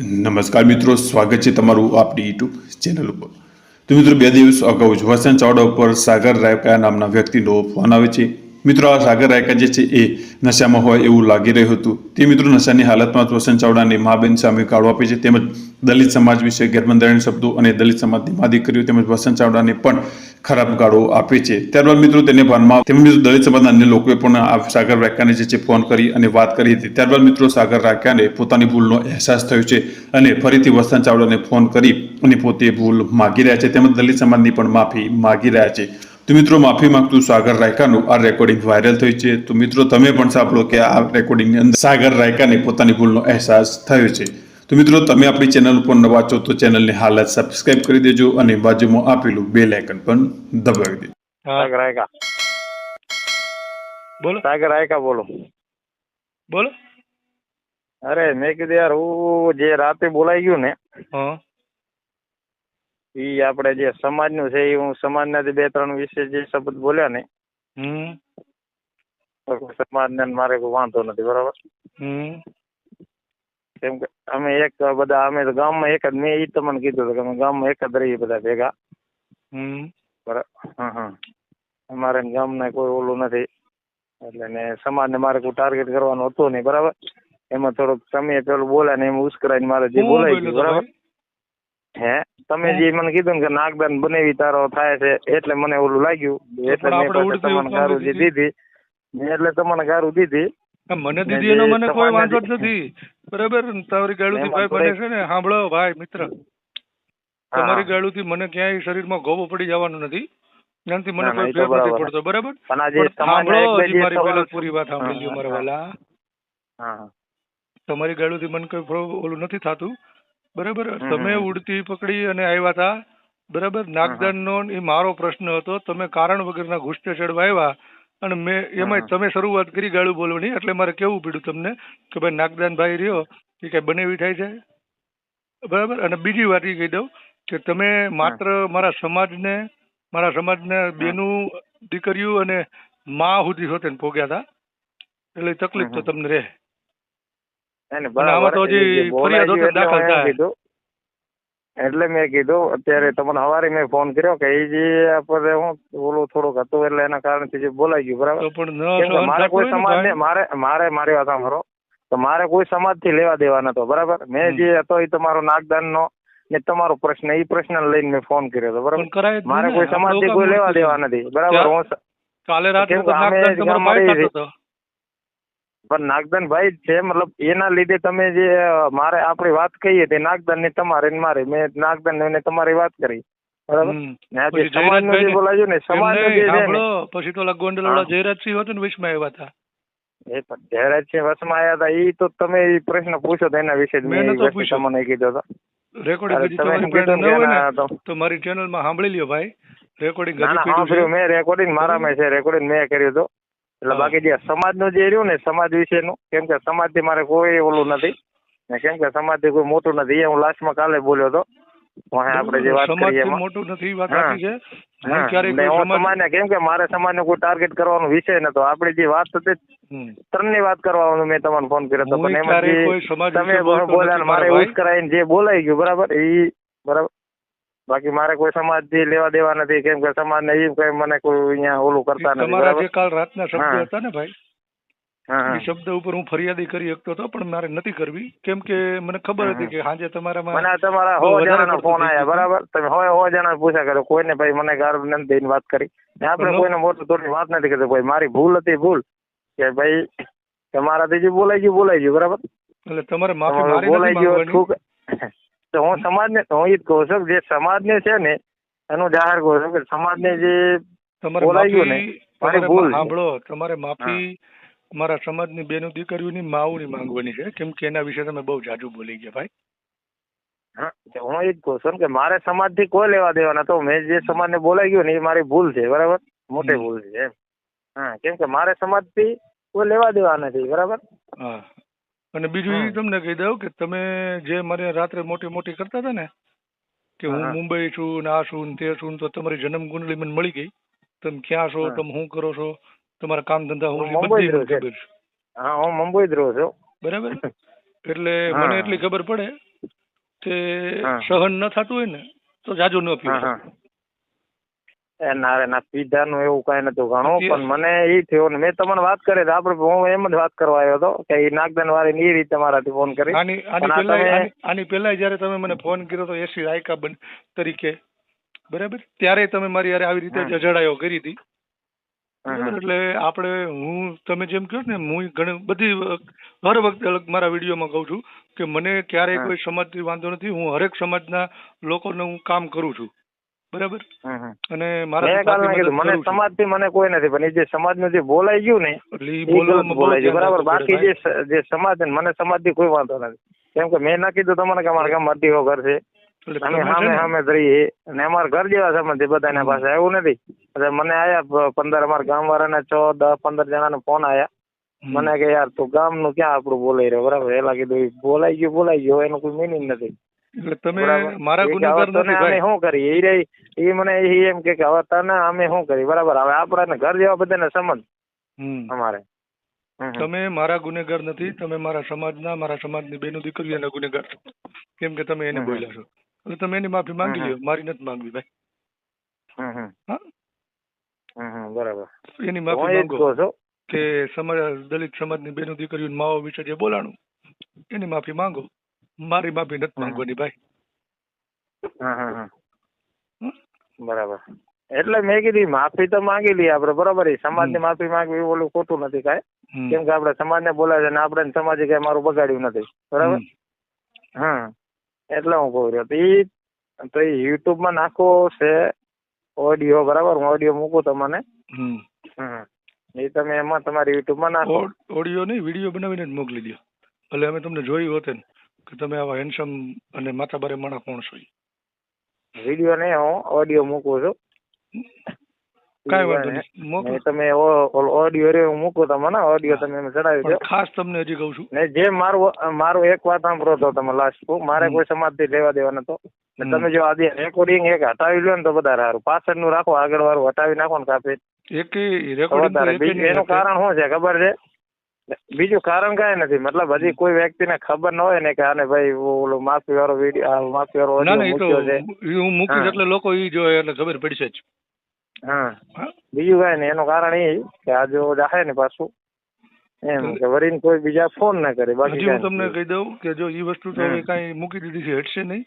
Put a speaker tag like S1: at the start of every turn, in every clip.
S1: નમસ્કાર મિત્રો, સ્વાગત છે તમારું આપણી યુટ્યુબ ચેનલ ઉપર. તો મિત્રો, બે દિવસ અગાઉ જ વસંત ચાવડા ઉપર સાગર રાયકા નામના વ્યક્તિનો ફોન આવે છે. મિત્રો, આ સાગર રાયકા જે છે એ નશામાં હોય એવું લાગી રહ્યું હતું. તે મિત્રો નશાની હાલતમાં વસંત ચાવડાની માબેન સામે ગાળો આપે છે. તેમજ દલિત સમાજ વિશે ગેરબંધારણ શબ્દો અને દલિત સમાજની મા દીકરીઓ તેમજ વસંત ચાવડાને પણ ખરાબ ગાળો આપે છે. ત્યારબાદ મિત્રો, તેને ભાનમાં તેમજ દલિત સમાજના અન્ય લોકોએ પણ આ સાગર રાયકાને જે છે ફોન કરી અને વાત કરી હતી. ત્યારબાદ મિત્રો, સાગર રાયકાને પોતાની ભૂલનો અહેસાસ થયો છે અને ફરીથી વસંત ચાવડાને ફોન કરી અને પોતે ભૂલ માગી રહ્યા છે. તેમજ દલિત સમાજની પણ માફી માગી રહ્યા છે. તો મિત્રો માફી માંગતું સાગર રાયકાનું આ રેકોર્ડિંગ વાયરલ થયું છે. તો મિત્રો તમે પણ સાંભળો કે આ રેકોર્ડિંગની અંદર સાગર રાયકાને પોતાની ભૂલનો અહેસાસ થયો છે. તો મિત્રો તમે આપણી ચેનલ ઉપર નવા છો તો ચેનલને હાલ જ સબસ્ક્રાઇબ કરી દેજો અને બાજુમાં આપેલું બે લાયકન પણ દબાવી દેજો.
S2: સાગર આયકા
S3: બોલો.
S2: સાગર રાયકા બોલો.
S3: બોલો.
S2: અરે મેં કીધું યાર હું જે રાતે બોલાઈ ગયું ને
S3: હા.
S2: ઈ આપણે જે સમાજનું છે એ હું સમાજના બે ત્રણ વિશે જે શબ્દ બોલ્યા ને
S3: હમ.
S2: સમાજને મારે કોઈ વાંધો નથી બરાબર?
S3: હમ.
S2: કેમ કે અમે એક બધા અમે તો ગામમાં એક જ મેં એ તમને કીધું હતું કે અમે ગામમાં એક જ રહીએ બધા ભેગા.
S3: હમ.
S2: બરાબર હા હા. અમારે ગામને કોઈ ઓલું નથી. એટલે ને સમાજને મારે કોઈ ટાર્ગેટ કરવાનું હતું નહીં બરાબર? એમાં થોડુંક તમે પેલું બોલ્યા ને એમ ઉશ્કરાઈને મારે જે
S3: બોલાય
S2: બોલાઈ ગયું બરાબર? હે? તમે જે મને કીધું કે નાગદાન બનાવી તારો થાય છે એટલે મને ઓલું લાગ્યું. એટલે મેં તમને ગારું જે દીધી. એટલે તમને ગારું દીધી.
S3: મને
S2: દીધી
S3: એનો મને કોઈ વાંધો જ નથી. બરાબર? તારી ગાળુથી ભાઈ બને છે ને? સાંભળો ભાઈ મિત્ર. તમારી ગાળુથી મને ક્યાંય શરીરમાં ગોબો પડી જવાનું નથી. ત્યાંથી મને કોઈ ફેર નથી પડતો બરાબર? સાંભળો હજી મારી પહેલા પૂરી વાત સાંભળી લ્યો મારા વાલા. તમારી ગાળુથી મને કોઈ ઓલું નથી થતું. બરાબર? તમે ઉડતી પકડી અને આવ્યા હતા બરાબર? નાગદાનનો એ મારો પ્રશ્ન હતો. તમે કારણ વગરના ગુસ્સે ચડવા આવ્યા અને મેં એમાં તમે શરૂઆત કરી ગાળું બોલવાની એટલે મારે કેવું પડ્યું તમને કે ભાઈ નાગદાન ભાઈ રહ્યો એ કઈ બનેવી થાય છે? બરાબર? અને બીજી વાત એ કહી દઉં કે તમે માત્ર મારા સમાજને મારા સમાજને બેનું દીકરીઓ અને મા સુધી હોતે ભોગ્યા હતા એટલે તકલીફ તો તમને રહે.
S2: એટલે મેં કીધું અત્યારે તમને સવારે મેં ફોન કર્યો કે એ જે આપણે હું ઓલું થોડુંક હતું એટલે એના કારણથી જે બોલાઈ ગયું બરાબર? મારે કોઈ સમાજ. મારે મારે મારી વાત સાંભળો. તો મારે કોઈ સમાજથી લેવા દેવા નતો બરાબર? મેં જે હતો એ તમારો નાગદાન નો ને તમારો પ્રશ્ન એ પ્રશ્ન લઈને મેં ફોન કર્યો હતો બરાબર? મારે કોઈ.
S3: સમાજથી
S2: કોઈ લેવા દેવા નથી બરાબર? હું
S3: કાલે રાત્રે
S2: પણ નાગદન ભાઈ જ છે મતલબ એના લીધે તમે જે મારે આપણી વાત કહીએ તે નાગદાન ને તમારે ને મારે મેં નાગદાન ને તમારી વાત કરી.
S3: પછી તો ગોંડલવાળા જયરાજસિંહ હતો ને વિશમાં આવ્યા હતા.
S2: એ પણ જયરાજ વસમાં આવ્યા હતા એ તો તમે પ્રશ્ન પૂછો તો એના વિશે
S3: મેં.
S2: તમને કીધો હતો
S3: રેકોર્ડિંગ તમારી પાસે ન હોય ને
S2: તો
S3: તો મારી ચેનલમાં સાંભળી લ્યો ભાઈ. રેકોર્ડિંગ
S2: ના
S3: હજી
S2: ના
S3: પીડ્યું
S2: સાંભળ્યું
S3: છે
S2: મેં રેકોર્ડિંગ મારામાં છે રેકોર્ડિંગ મેં કર્યું હતું એટલે બાકી જે સમાજનું જે રહ્યું ને સમાજ વિશેનું કેમ કે સમાજથી મારે કોઈ ઓલું નથી ને કેમ કે સમાજથી કોઈ મોટું નથી. એ હું લાસ્ટમાં કાલે બોલ્યો હતો. આપણે જે વાત કરીએ
S3: મોટું નથી વાત છે.
S2: ને
S3: સમાજ
S2: સમાજને કેમ કે મારે સમાજને કોઈ ટાર્ગેટ કરવાનો વિષય નતો. આપણી જે વાત હતી
S3: ત્રણ
S2: ત્રણની વાત કરવાનું મેં તમને ફોન કર્યો હતો. પણ એમાં
S3: સમાજ
S2: તમે બોલ્યા મારે
S3: મારા
S2: કરાવીને જે બોલાઈ ગયું બરાબર? એ બરાબર. બાકી મારે કોઈ સમાજથી લેવા દેવા નથી. કેમ કે સમાજને એ કઈ મને કોઈ અહીંયા ઓલું કરતા નથી
S3: તમારા જે કાલ રાતના શબ્દ હતા ને ભાઈ. એ શબ્દ ઉપર હું ફરિયાદી કરી શકતો હતો પણ મારે નથી કરવી. કેમ કે મને ખબર હતી કે સાંજે તમારા
S2: મને તમારા હો જણાના ફોન
S3: આયા
S2: આવ્યા બરાબર? તમે હોય હો જણા પૂછ્યા કરો. કોઈને ભાઈ મને ગારું નથી દઈને વાત કરી. ને આપણે
S3: પણ
S2: કોઈને મોટું થોડી વાત નથી કરતો. ભાઈ મારી ભૂલ હતી ભૂલ. કે ભાઈ તમારાથી જે બોલાઈ ગયું બોલાઈ ગયું બરાબર?
S3: એટલે તમારે માફી મારી
S2: બોલાઈ ગયું તો હું સમાજને હું એ કહું છું જે સમાજને છે ને એનું જાહેર કહું છું કે સમાજને જે ને, મારી ભૂલ
S3: સાંભળો તમારે માફી મારા સમાજની બેનો દીકરીઓની માઓની માંગવાની છે કેમ કે એના વિશે તમે બહુ જાજુ બોલી ગયા ભાઈ.
S2: હા, તો હું એ જ કહું છું કે મારે સમાજથી કોઈ લેવા દેવા નતો મેં જે સમાજને બોલાઈ ગયો ને એ મારી ભૂલ છે બરાબર? મોટી ભૂલ છે એમ. હા કેમ કે મારે સમાજથી કોઈ લેવા દેવા નથી બરાબર?
S3: હા. અને બીજું એ તમને કહી દઉં કે તમે જે મને રાત્રે મોટી મોટી કરતા હતા ને કે હું મુંબઈ છું ને આ છું ને તે છું તો તમારી જન્મ કુંડલી મને મળી ગઈ. તમે ક્યાં છો તમે શું કરો છો તમારા કામ ધંધા
S2: હું મુંબઈ
S3: બધી. ખબર છે.
S2: હા હું મુંબઈ જ રહું છું.
S3: બરાબર એટલે મને એટલી ખબર પડે
S2: કે
S3: સહન ન થતું હોય ને તો જાજુ ન પીવું
S2: ના ના પીધાનું એવું કઈ નતું ઘણું પણ મને એ થયો ને મેં તમને વાત કરી આપણે હું એમ જ વાત કરવા આવ્યો હતો કે એ નાગદાન વાળી એ રીતે મારાથી ફોન કરી.
S3: આની પહેલા પહેલા જયારે તમે મને ફોન કર્યો તો એસી રાયકા બન તરીકે. બરાબર? ત્યારે તમે મારી યારે આવી રીતે જજડાયો કરી હતી. એટલે આપણે હું તમે જેમ કહો ને હું ઘણી બધી હર વખતે મારા વિડીયોમાં કહું છું કે મને ક્યારેય. કોઈ સમાજથી વાંધો નથી હું હરેક સમાજના લોકોને હું કામ કરું છું. બરાબર. અને
S2: મેં
S3: મારા
S2: કાલ ના કીધું મને કોઈ નથી પણ એ જે સમાજનું જે બોલાઈ ગયું ને બોલાઈ ગયું. બરાબર બાકી જે જે સમાજ ને, મને સમાજથી કોઈ વાંધો નથી. કેમ કે મેં ના કીધું તમને કે અમારા ગામમાં અઢીઓ ઘર છે. અમે સામે સામે રહીએ. અને અમારા ઘર જેવા સંબંધી બધાના. પાસે એવું નથી. એટલે મને આયા પંદર અમારા ગામ વાળાના છ દસ પંદર જણાનો ફોન આયા. મને કે યાર તું ગામનું ક્યાં આપણું બોલાઈ રહ્યો? બરાબર એલા કીધું બોલાઈ ગયું બોલાઈ ગયું એનું કોઈ મિનિંગ નથી.
S3: એટલે તમે મારા ગુનેગાર નથી ભાઈ.
S2: શું કરીએ? ઈ રહી મને ઈ એમ કે કે હવે તને અમે શું કરીએ? બરાબર. હવે આપણાને ઘર જેવા બધાને સંબંધ અમારે. હમ, હમ.
S3: તમે મારા ગુનેગાર નથી તમે મારા સમાજના મારા સમાજની બેનો દીકરીઓના ગુનેગાર છો. કેમ કે તમે એને. બોલ્યા છો. એટલે તમે એની માફી માંગી. લ્યો. મારી નથી માંગવી ભાઈ. હા?
S2: બરાબર.
S3: એની માફી માંગો. કે સમાજ દલિત સમાજની બેનો દીકરીઓ માઓ વિશે જે બોલાણું. એની માફી માંગો. મારી માફી નથી. માંગવાની ભાઈ?
S2: બરાબર. એટલે મેં કીધી માફી તો માંગી લઈએ આપણે બરાબર સમાજ સમાજની માફી માંગવી એ ઓલું ખોટું નથી કાંઈ. કેમ કે આપણે સમાજને બોલાવે છે ને આપણે સમાજે કઈ મારું બગાડ્યું નથી. બરાબર. હા એટલે હું કહું રહ્યો તો ઈ તો ઈ યુટ્યુબમાં નાખો છે ઓડિયો બરાબર? હું ઓડિયો મૂકું તમને.
S3: હમ.
S2: હમ. એ તમે એમાં તમારી યુટ્યુબમાં નાખો.
S3: ઓડિયો નહીં વીડિયો બનાવીને જ મોકલી દો એટલે અમે તમને જોયું હોત ને કે તમે આવા હેન્ડસમ અને માથાબારે માણસ કોણ છો.
S2: વીડિયો નહીં હું ઓડિયો મૂકું છું.
S3: કાંઈ વાંધો નહીં
S2: તમે ઓડિયો રે હું મૂકું તમને ઓડિયો તમે એમ ચડાવી દો.
S3: ખાસ તમને હજી કહું છું.
S2: ને જે મારું મારું એક વાત સાંભળો તો તમે લાસ્ટ મારે
S3: કોઈ
S2: કોઈ સમાજથી લેવા દેવા નતો તમે જો આજે રેકોર્ડિંગ એક હટાવી લો ને તો બધા સારું. પાછળનું રાખો આગળ વાળું હટાવી નાખો ને કાપી એનું કારણ શું છે ખબર છે? બીજું કારણ કાંઈ નથી. મતલબ હજી કોઈ વ્યક્તિને ખબર ન હોય ને કે આને ભાઈ ઓલો માફી વાળો વીડિયો માફી વાળો
S3: ના ના એ તો હું મૂકીશ એટલે લોકો ઈ જોવે એટલે ખબર પડશે જ.
S2: હા? બીજું કાંઈ નહીં. એનું કારણ એ કે આ જો જાહે ને પાછું. એમ કે વરીને કોઈ બીજા ફોન ના કરે. બાકી
S3: હું તમને કહી દઉં કે જો ઈ વસ્તુ તો. હવે કાંઈ મૂકી દીધી છે હટશે નહીં.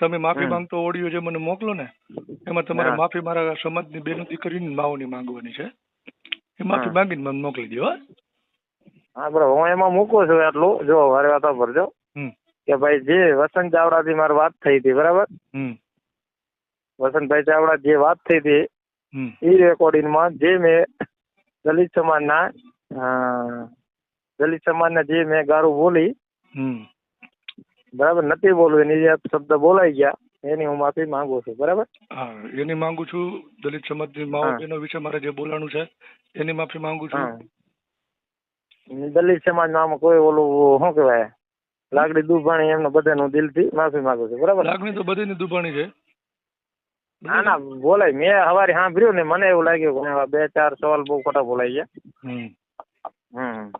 S3: તમે માફી. માંગતો ઓડિયો જે મને મોકલો ને એમાં તમારે માફી મારા સમાજની બેનો દીકરીની માઓની માંગવાની છે. એ માફી. માંગીને મને મોકલી દો હો.
S2: હા બરાબર. હું એમાં મૂકું છું એટલું જો મારી વાત
S3: ભરજો.
S2: કે ભાઈ જે વસંત ચાવડાથી મારી વાત થઈ હતી બરાબર? વસંતભાઈ ચાવડા જે વાત થઈ હતી એ રેકોર્ડિંગમાં જે મેં દલિત સમાજના ના દલિત સમાજના જે મેં ગારું બોલી
S3: હમ.
S2: બરાબર નથી બોલવું એની જે શબ્દ બોલાઈ ગયા એની હું માફી માંગુ છું બરાબર?
S3: હા એની માંગુ છું દલિત સમાજની માઓ. બહેનો વિશે મારે જે બોલાણું છે એની માફી માંગુ છું.
S2: દલિત સમાજ નામ કોઈ ઓલું શું કહેવાય લાકડી દુભાણી એમને બધાનું દિલથી માફી માંગુ છું બરાબર?
S3: લાગણી તો બધીની દુભાણી છે.
S2: ના ના બોલાય મેં સવારે સાંભળ્યું ને મને એવું લાગ્યું કે બે ચાર સવાલ બહુ ખોટા બોલાઈ ગયા
S3: હમ.
S2: હમ.